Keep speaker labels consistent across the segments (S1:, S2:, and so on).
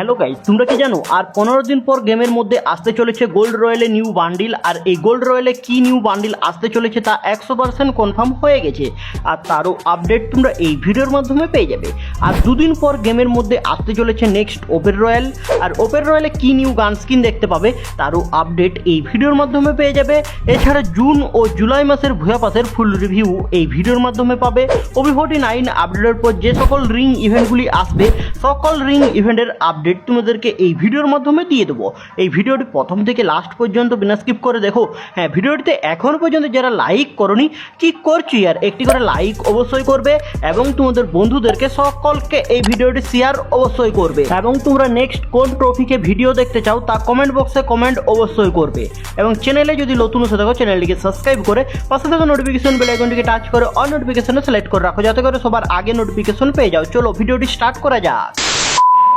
S1: Hello guys তোমরা কি জানো? আর পনেরো দিন পর গেমের মধ্যে আসতে চলেছে গোল্ড রয়্যালে নিউ বান্ডিল আর এই গোল্ড রয়্যালে কি নিউ বান্ডিল আসতে চলেছে তা একশো পার্সেন্ট কনফার্ম হয়ে গেছে। আর তারও আপডেট তোমরা এই ভিডিওর মাধ্যমে পেয়ে যাবে। আর দুদিন পর গেমের মধ্যে আসতে চলেছে নেক্সট ওপেন রয়্যাল আর ওপেন রয়্যালে কি নিউ গান স্কিন দেখতে পাবে, তারও আপডেট এই ভিডিওর মাধ্যমে পেয়ে যাবে। এছাড়া জুন ও জুলাই মাসের ভুয়া পাসের ফুল রিভিউ এই ভিডিওর মাধ্যমে পাবে। ওবি ফোর্টি নাইন আপডেটের পর যে সকল রিং ইভেন্টগুলি আসবে, সকল রিং ইভেন্টের আপডেট তোমাদেরকে এই ভিডিওর মাধ্যমে দিয়ে দেবো। এই ভিডিওটি প্রথম থেকে লাস্ট পর্যন্ত বিনা স্কিপ করে দেখো। হ্যাঁ ভিডিওটিতে এখন পর্যন্ত যারা লাইক করনি কি করছি। আর একটি করে লাইক অবশ্যই করবে এবং তোমাদের বন্ধুদেরকে সকলকে এই ভিডিওটি শেয়ার অবশ্যই করবে। এবং তোমরা নেক্সট কোন ট্রফিকে ভিডিও দেখতে চাও, তা কমেন্ট বক্সে কমেন্ট অবশ্যই করবে। এবং চ্যানেলে যদি নতুন হতে থাকো চ্যানেলটিকে সাবস্ক্রাইব করে পাশে থাকা নোটিফিকেশন বেল আইকনটিকে টাচ করে অল নোটিফিকেশনে সিলেক্ট করে রাখো। যাতে করে সবার আগে নোটিফিকেশন পেয়ে যাও। চলো, ভিডিওটি স্টার্ট করা যাক।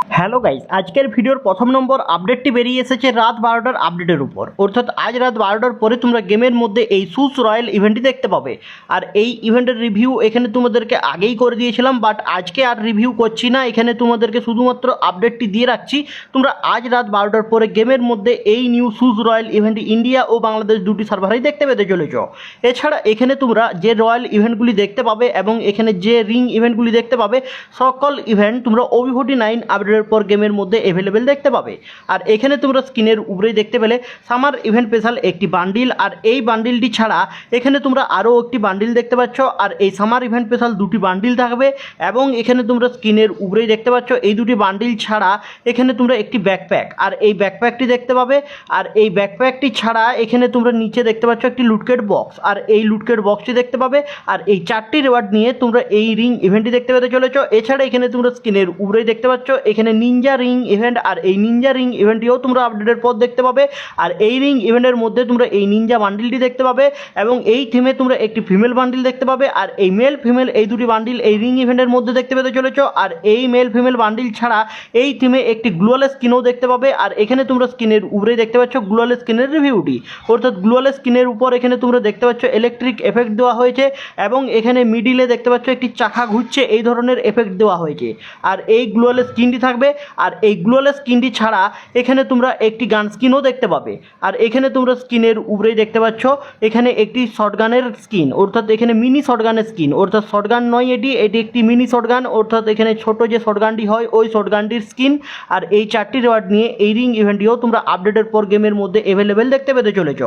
S1: হ্যালো গাইজ আজকের ভিডিওর প্রথম নম্বর আপডেটটি বেরিয়ে এসেছে রাত বারোটার আপডেটের উপর। অর্থাৎ আজ রাত বারোটার পরে তোমরা গেমের মধ্যে এই সুস রয়্যাল ইভেন্টটি দেখতে পাবে। আর এই ইভেন্টের রিভিউ এখানে তোমাদেরকে আগেই করে দিয়েছিলাম, বাট আজকে আর রিভিউ করছি না। এখানে তোমাদেরকে শুধুমাত্র আপডেটটি দিয়ে রাখছি। তোমরা আজ রাত বারোটার পরে গেমের মধ্যে এই new shoes royal event India ও বাংলাদেশ দুটি সার্ভারেই দেখতে পেতে চলেছ। এছাড়া এখানে তোমরা যে রয়্যাল ইভেন্টগুলি দেখতে পাবে এবং এখানে যে রিং ইভেন্টগুলি দেখতে পাবে, সকল ইভেন্ট তোমরা ওবি ফোর্টি নাইন আপডেটের পর গেমের মধ্যে অ্যাভেলেবেল দেখতে পাবে। আর এখানে তোমরা স্ক্রিনের উপরেই দেখতে পেলে সামার ইভেন্ট স্পেশাল একটি বান্ডিল আর এই বান্ডিলটি ছাড়া এখানে তোমরা আরও একটি বান্ডিল দেখতে পাচ্ছ, আর এই সামার ইভেন্ট স্পেশাল দুটি বান্ডিল থাকবে, এবং এখানে তোমরা স্ক্রিনের উপরেই দেখতে পাচ্ছ, এই দুটি বান্ডিল ছাড়া এখানে তোমরা একটি ব্যাকপ্যাক আর এই ব্যাকপ্যাকটি দেখতে পাবে, আর এই ব্যাকপ্যাকটি ছাড়া এখানে তোমরা নিচে দেখতে পাচ্ছ একটি লুটকেট বক্স আর এই লুটকেট বক্সটি দেখতে পাবে, আর এই চারটি রেওয়ার্ড নিয়ে তোমরা এই রিং ইভেন্টটি দেখতে পেতে চলেছ, এছাড়া এখানে তোমরা স্ক্রিনের উপরেই দেখতে পাচ্ছ, এখানে নিনজা রিং ইভেন্ট আর এই নিনজা রিং ইভেন্টটিও তোমরা আপডেটের পর দেখতে পাবে। আর এই রিং ইভেন্টের মধ্যে তোমরা এই নিনজা বান্ডিলটি দেখতে পাবে এবং এই থিমে তোমরা একটি ফিমেল বান্ডিল দেখতে পাবে। আর এই মেল ফিমেল এই দুটি বান্ডিল এই রিং ইভেন্টের মধ্যে দেখতে পেতে চলেছ। আর এই মেল ফিমেল বান্ডিল ছাড়া এই থিমে একটি গ্লোয়াল স্কিনও দেখতে পাবে। আর এখানে তোমরা স্কিনের উপরে দেখতে পাচ্ছ গ্লোয়াল স্কিনের রিভিউটি অর্থাৎ গ্লোয়াল স্কিনের উপর এখানে তোমরা দেখতে পাচ্ছ ইলেকট্রিক এফেক্ট দেওয়া হয়েছে এবং এখানে মিডিলে দেখতে পাচ্ছ একটি চাকা ঘুরছে, এই ধরনের এফেক্ট দেওয়া হয়েছে। আর এই গ্লোয়াল স্কিনটি থাকবে, আর এই গ্লোয়াল স্কিনটি ছাড়া এখানে তোমরা একটি গান স্কিনও দেখতে পাবে। আর এখানে তোমরা স্কিনের উপরেই দেখতে পাচ্ছ, এখানে একটি শর্টগানের স্কিন, অর্থাৎ এখানে মিনি শর্টগানের স্কিন, অর্থাৎ শর্টগান নয় এটি এটি একটি মিনি শর্টগান অর্থাৎ এখানে ছোট যে শর্টগানটি হয়, ওই শর্টগানটির স্কিন। আর এই চারটি রেওয়ার্ড নিয়ে এই রিং ইভেন্টটিও তোমরা আপডেটের পর গেমের মধ্যে অ্যাভেলেবেল দেখতে পেতে চলেছ।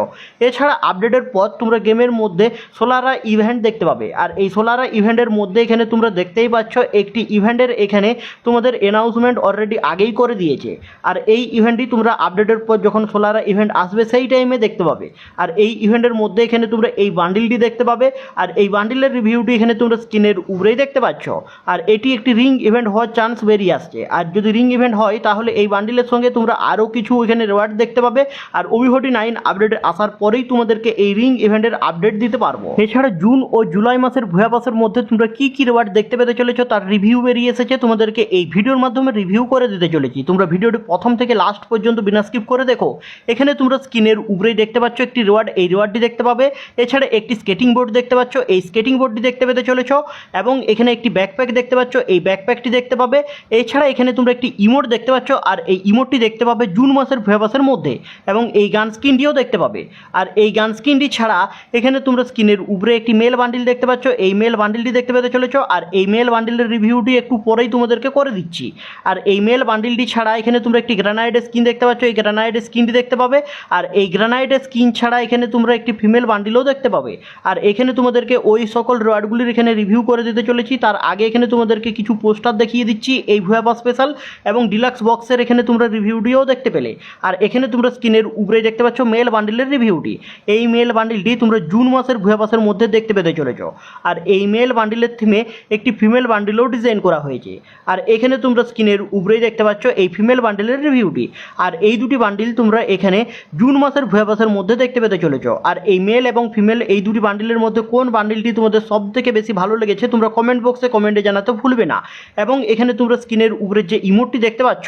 S1: এছাড়া আপডেটের পর তোমরা গেমের মধ্যে সোলারা ইভেন্ট দেখতে পাবে। আর এই সোলারা ইভেন্টের মধ্যে এখানে তোমরা দেখতেই পাচ্ছ, একটি ইভেন্টের এখানে তোমাদের অ্যানাউন্সমেন্ট অলরেডি আগেই করে দিয়েছে। আর এই ইভেন্টটি তোমরা আপডেটের পর যখন সোলারা ইভেন্ট আসবে, সেই টাইমে দেখতে পাবে। আর এই ইভেন্টের মধ্যে এখানে তোমরা এই বান্ডিলটি দেখতে পাবে। আর এই বান্ডিলের রিভিউটি এখানে তোমরা স্ক্রিনের উপরেই দেখতে পাচ্ছ। আর এটি একটি রিং ইভেন্ট হওয়ার চান্স বেরিয়ে আসছে। আর যদি রিং ইভেন্ট হয়, তাহলে এই বান্ডিলের সঙ্গে তোমরা আরও কিছু এখানে রেওয়ার্ড দেখতে পাবে। আর ওবিভটি নাইন আপডেট আসার পরেই তোমাদেরকে এই রিং ইভেন্টের আপডেট দিতে পারব। এছাড়া জুন ও জুলাই মাসের ভুয়া পাসের মধ্যে তোমরা কি কি রেওয়ার্ড দেখতে পেতে চলেছো, তার রিভিউ বেরিয়ে এসেছে। তোমাদেরকে এই ভিডিওর মাধ্যমে রিভিউ করে দিতে চলেছি। তোমরা ভিডিওটি প্রথম থেকে লাস্ট পর্যন্ত বিনা স্কিপ করে দেখো। এখানে তোমরা স্ক্রিনের উপরেই দেখতে পাচ্ছ একটি রেওয়ার্ড এই রেওয়ার্ডটি দেখতে পাবে। এছাড়া একটি স্কেটিং বোর্ড দেখতে পাচ্ছ, এই স্কেটিং বোর্ডটি দেখতে পেতে চলেছ। এবং এখানে একটি ব্যাকপ্যাক দেখতে পাচ্ছ, এই ব্যাকপ্যাকটি দেখতে পাবে। এছাড়া এখানে তোমরা একটি ইমোট দেখতে পাচ্ছ, আর এই ইমোটটি দেখতে পাবে জুন মাসের ভেবাসের মধ্যে। এবং এই গান স্ক্রিনটিও দেখতে পাবে। আর এই গান স্ক্রিনটি ছাড়া এখানে তোমরা স্ক্রিনের উপরে একটি মেল বান্ডিল দেখতে পাচ্ছ, এই মেল বান্ডিলটি দেখতে পেতে চলেছ। আর এই মেল বান্ডিলের রিভিউটি একটু পরেই তোমাদেরকে করে দিচ্ছি। আর এই মেল বান্ডিলটি ছাড়া এখানে তোমরা একটি গ্রানাইটের স্কিন দেখতে পাচ্ছ। এই গ্রানাইটের স্কিনটি দেখতে পাবে। আর এই গ্রানাইটের স্কিন ছাড়া এখানে তোমরা একটি ফিমেল বান্ডিলও দেখতে পাবে। আর এখানে তোমাদেরকে ওই সকল রেওয়ার্ডগুলির এখানে রিভিউ করে দিতে চলেছি। তার আগে এখানে তোমাদেরকে কিছু পোস্টার দেখিয়ে দিচ্ছি, এই ভুয়াপা স্পেশাল এবং ডিলাক্স বক্সের এখানে তোমরা রিভিউটিও দেখতে পেলে। আর এখানে তোমরা স্ক্রিনের উপরে দেখতে পাচ্ছ মেল বান্ডিলের রিভিউটি এই মেল বান্ডিলটি তোমরা জুন মাসের ভুয়াপাসের মধ্যে দেখতে পেতে চলেছ। আর এই মেল বান্ডিলের থিমে একটি ফিমেল বান্ডিলও ডিজাইন করা হয়েছে। আর এখানে তোমরা স্ক্রিনের উপরেই দেখতে পাচ্ছ এই ফিমেল বান্ডিলের রিভিউটি আর এই দুটি বান্ডিল তোমরা এখানে জুন মাসের ভুয়াপাসের মধ্যে দেখতে পেতে চলেছ। আর এই মেল এবং ফিমেল এই দুটি বান্ডিলের মধ্যে কোন বান্ডিলটি তোমাদের সব থেকে বেশি ভালো লেগেছে তোমরা কমেন্ট বক্সে কমেন্টে জানাতে ভুলবে না। এবং এখানে তোমরা স্ক্রিনের উপরে যে ইমোটটি দেখতে পাচ্ছ,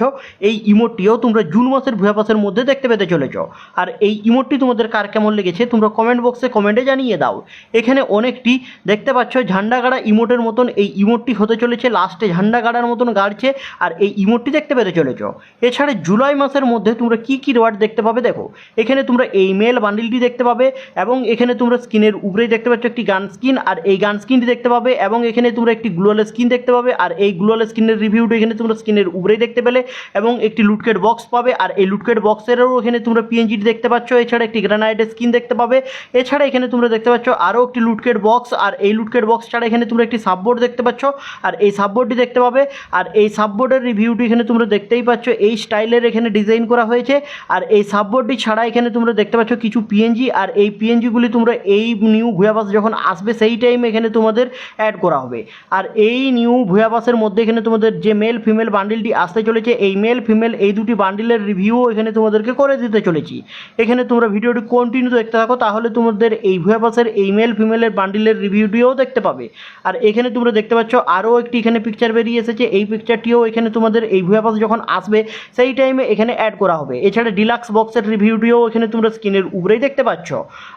S1: এই ইমোটটিও তোমরা জুন মাসের ভুয়াপাসের মধ্যে দেখতে পেতে চলেছ। আর এই ইমোটটি তোমাদের কার কেমন লেগেছে তোমরা কমেন্ট বক্সে কমেন্টে জানিয়ে দাও। এখানে অনেকটি দেখতে পাচ্ছ ঝান্ডা গাড়া ইমোটের মতন এই ইমোটটি হতে চলেছে লাস্টে ঝান্ডা গাড়ার মতন গাড়ছে। আর এই ইমোটটি দেখতে পেতে চলেছ। এছাড়া জুলাই মাসের মধ্যে তোমরা কি কি রিওয়ার্ড দেখতে পাবে দেখো। এখানে তোমরা এই মেল বান্ডিলটি দেখতে পাবে এবং এখানে তোমরা স্কিনের উপরেই দেখতে পাচ্ছ একটি গান স্কিন, আর এই গান স্কিনটি দেখতে পাবে এবং এখানে তোমরা একটি গ্লোয়াল স্কিন দেখতে পাবে, আর এই গ্লোয়াল স্কিনের রিভিউটা এখানে তোমরা স্কিনের উপরেই দেখতে পেলে এবং একটি লুটকেট বক্স পাবে, আর এই লুটকেট বক্সেরও এখানে তোমরা পিএনজিটি দেখতে পাচ্ছ, এছাড়া একটি গ্রানাইটের স্কিন দেখতে পাবে, এছাড়া এখানে তোমরা দেখতে পাচ্ছ আরও একটি লুটকেট বক্স, আর এই লুটকেট বক্স ছাড়া এখানে তোমরা একটি সাববোর্ড দেখতে পাচ্ছ, আর এই সাববোর্ডটি দেখতে পাবে, আর এই সাববোর্ডের রিভিউটি এখানে তোমরা দেখতেই পাচ্ছ, এই স্টাইলের এখানে ডিজাইন করা হয়েছে, আর এই সাববোর্ডটি ছাড়া এখানে তোমরা দেখতে পাচ্ছ কিছু পিএনজি আর এই পিএনজিগুলি তোমরা এই নিউ ভুয়াবাস যখন আসবে সেই টাইমে এখানে তোমাদের অ্যাড করা হবে। আর এই নিউ ভুয়াবাসের মধ্যে এখানে তোমাদের যে মেল ফিমেল বান্ডিলটি আসতে চলেছে, এই মেল ফিমেল এই দুটি বান্ডিলের রিভিউ এখানে তোমাদেরকে করে দিতে চলেছি। এখানে তোমরা ভিডিওটি কন্টিনিউ দেখতে থাকো, তাহলে তোমাদের এই ভুয়াবাসের এই মেল ফিমেলের বান্ডিলের রিভিউটিও দেখতে পাবে। আর এখানে তোমরা দেখতে পাচ্ছ, আরও একটি এখানে পিকচার বেরিয়ে এসেছে, এই পিকচারটিও এখানে তোমাদের এই ভুয়াবাস যখন আসবে, সেই টাইমে এখানে অ্যাড করা হবে। এছাড়া ডিলাক্স বক্সের রিভিউটিও এখানে তোমরা স্ক্রিনের উপরেই দেখতে পাচ্ছ।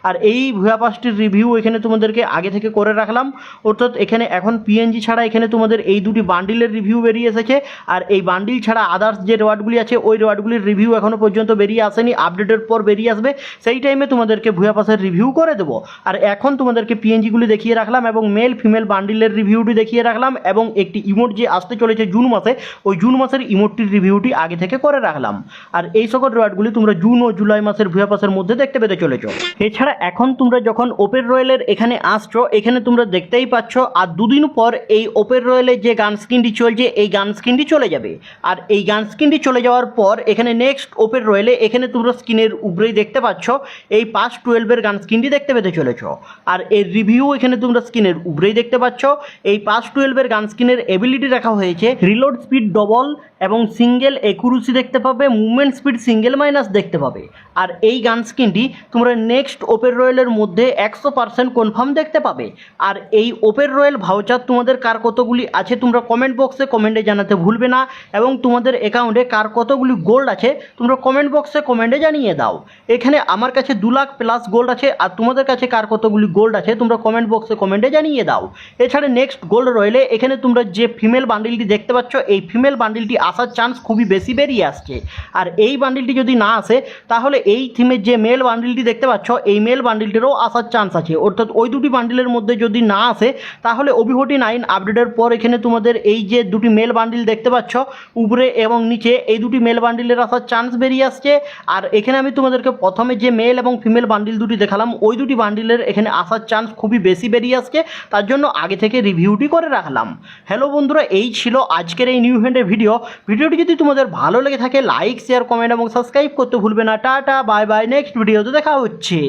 S1: আর এই ভুয়াপাসটির রিভিউ এখানে তোমাদেরকে আগে থেকে করে রাখলাম। অর্থাৎ এখানে এখন পিএনজি ছাড়া এখানে তোমাদের এই দুটি বান্ডিলের রিভিউ বেরিয়ে এসেছে। আর এই বান্ডিল ছাড়া আদার্স যে রেওয়ার্ডগুলি আছে, ওই রেওয়ার্ডগুলির রিভিউ এখনও পর্যন্ত বেরিয়ে আসেনি আপডেটের পর বেরিয়ে আসবে। সেই টাইমে তোমাদেরকে ভুয়া পাসের রিভিউ করে দেবো। আর এখন তোমাদেরকে পিএনজিগুলি দেখিয়ে রাখলাম এবং মেল ফিমেল বান্ডিলের রিভিউটি দেখিয়ে রাখলাম এবং একটি ইমোট যে আসতে চলেছে জুন মাসে ওই জুন মাসের ইমোটটির রিভিউটি আগে থেকে করে রাখলাম। আর এই সকল রেওয়ার্ডগুলি তোমরা জুন ও জুলাই মাসের ভুয়াপাসের মধ্যে দেখতে পেতে চলেছ। এছাড়া এখন তোমরা যখন ওপেন রয়েলের এখানে আসছো, এখানে তোমরা দেখতেই পাচ্ছ, আর দুদিন পর এই ওপেন রয়েলের যে গান স্ক্রিনটি চলছে, এই গান স্ক্রিনটি চলে যাবে। আর এই গান স্ক্রিনটি চলে যাওয়ার পর এখানে নেক্সট ওপেন রয়েলে এখানে তোমরা স্ক্রিনের উপরেই দেখতে পাচ্ছ, এই পাঁচ টুয়েলভের গান স্ক্রিনটি দেখতে পেতে চলেছ। আর এর রিভিউ এখানে তোমরা স্ক্রিনের উপরেই দেখতে পাচ্ছ, এই পাঁচ টুয়েলভের গান স্ক্রিনের এবিলিটি রাখা হয়েছে রিলোড স্পিড ডবল এবং সিঙ্গেল একুরুসি দেখতে পাবে মুভমেন্ট স্পিড সিঙ্গেল মাইনাস দেখতে পাবে। আর এই গান স্ক্রিনটি তোমরা নেক্সট ওপেন রয়েলের মধ্যে একশো পার্সেন্ট কনফার্ম দেখতে পাবে। আর এই ওপেন রয়েল ভাউচার তোমাদের কার কতগুলি আছে তোমরা কমেন্ট বক্সে কমেন্টে জানাতে ভুলবে না এবং তোমাদের অ্যাকাউন্টে কার কতগুলি গোল্ড আছে তোমরা কমেন্ট বক্সে কমেন্টে জানিয়ে দাও। এখানে আমার কাছে দু লাখ প্লাস গোল্ড আছে আর তোমাদের কাছে কার কতগুলি গোল্ড আছে তোমরা কমেন্ট বক্সে কমেন্টে জানিয়ে দাও। এছাড়া নেক্সট গোল্ড রয়েলে এখানে তোমরা যে ফিমেল বান্ডিলটি দেখতে পাচ্ছ, এই ফিমেল বান্ডিলটি আসার চান্স খুবই বেশি বেরিয়ে আসছে। আর এই বান্ডিলটি যদি না আসে, তাহলে এই থিমের যে মেল বান্ডিলটি দেখতে পাচ্ছ, এই মেল বান্ডিলটিরও আসার চান্স আছে। অর্থাৎ ওই দুটি বান্ডিলের মধ্যে যদি না আসে, তাহলে ওবিহটি নাইন আপডেটের পর এখানে তোমাদের এই যে দুটি মেল বান্ডিল দেখতে পাচ্ছ, উপরে এবং নিচে এই দুটি মেল বান্ডিলের আসার চান্স বেরিয়ে আসছে। আর এখানে আমি তোমাদেরকে প্রথমে যে মেল এবং ফিমেল বান্ডিল দুটি দেখালাম, ওই দুটি বান্ডিলের এখানে আসার চান্স খুবই বেশি বেরিয়ে আসছে। তার জন্য আগে থেকে রিভিউটি করে রাখলাম। হ্যালো বন্ধুরা, এই ছিল আজকের এই নিউ হ্যান্ডের ভিডিও ভিডিওটি যদি তোমাদের ভালো লেগে থাকে লাইক শেয়ার কমেন্ট এবং সাবস্ক্রাইব করতে ভুলবে না। টাটা বাই বাই নেক্সট ভিডিওতে দেখা হচ্ছে।